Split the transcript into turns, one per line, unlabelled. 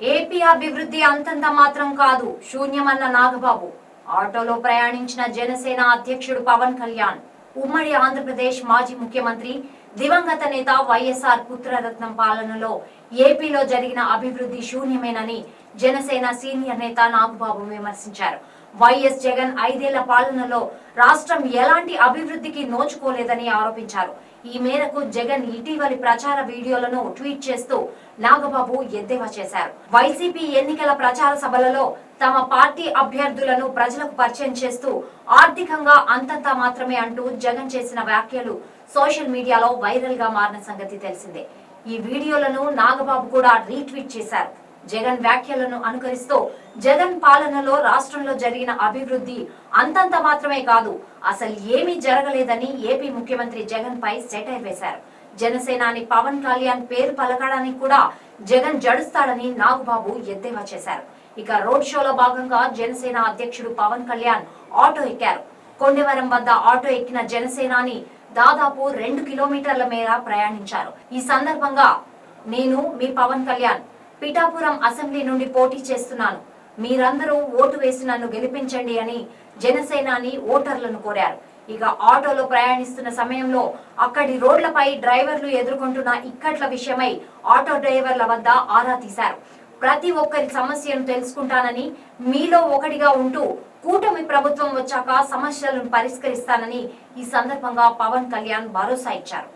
AP అభివృద్ధి అంతంత మాత్రం కాదు శూన్యమన్న నాగబాబు. ఆటోలో ప్రయాణించిన జనసేన అధ్యక్షుడు పవన్ కళ్యాణ్ ఉమ్మడి ఆంధ్రప్రదేశ్ మాజీ ముఖ్యమంత్రి దివంగత నేత వైఎస్ఆర్ పుత్రరత్నం పాలనలో ఏపీలో జరిగిన అభివృద్ధి శూన్యమేనని జనసేన సీనియర్ నేత నాగబాబు విమర్శించారు. వైఎస్ జగన్ ఐదేళ్ళ పాలనలో రాష్ట్రం ఎలాంటి అభివృద్ధికి నోచుకోలేదని ఆరోపించారు. ఈ మేరకు జగన్ ఇటీవలి ప్రచార వీడియోలను ట్వీట్ చేస్తూ నాగబాబు ఎద్దేవా చేశారు. వైసీపీ ఎన్నికల ప్రచార సభలలో తమ పార్టీ అభ్యర్థులను ప్రజలకు పరిచయం చేస్తూ ఆర్థికంగా అంతంత మాత్రమే అంటూ జగన్ చేసిన వ్యాఖ్యలు సోషల్ మీడియాలో వైరల్గా మారిన సంగతి తెలిసిందే. ఈ వీడియోలను నాగబాబు కూడా రీట్వీట్ చేశారు. జగన్ వ్యాఖ్యలను అనుకరిస్తూ జగన్ పాలనలో రాష్ట్రంలో జరిగిన అభివృద్ధి అంతంత మాత్రమే కాదు అసలు ఏమీ జరగలేదని ఏపీ ముఖ్యమంత్రి జగన్ పై సెటైర్ వేశారు. జనసేనాని పవన్ కళ్యాణ్ పేరు పలకడానికి కూడా జగన్ జడుస్తాడని నాగబాబు ఎద్దేవా చేశారు. ఇక రోడ్ షోలో భాగంగా జనసేన అధ్యక్షుడు పవన్ కళ్యాణ్ ఆటో ఎక్కారు. కొండవరం వద్ద ఆటో ఎక్కిన జనసేనాని దాదాపు రెండు కిలోమీటర్ల మేర ప్రయాణించారు. ఈ సందర్భంగా నేను మీ పవన్ కళ్యాణ్ పిఠాపురం అసెంబ్లీ నుండి పోటీ చేస్తున్నాను. మీరందరూ ఓటు వేసి నన్ను గెలిపించండి అని జనసేనాని ఓటర్లను కోరారు. ఇక ఆటోలో ప్రయాణిస్తున్న సమయంలో అక్కడి రోడ్లపై డ్రైవర్లు ఎదుర్కొంటున్న ఇక్కట్ల విషయమై ఆటో డ్రైవర్ల వద్ద ఆరా తీశారు. ప్రతి ఒక్కరి సమస్యను తెలుసుకుంటానని మీలో ఒకటిగా ఉంటూ కూటమి ప్రభుత్వం వచ్చాక సమస్యలను పరిష్కరిస్తానని ఈ సందర్భంగా పవన్ కళ్యాణ్ భరోసా ఇచ్చారు.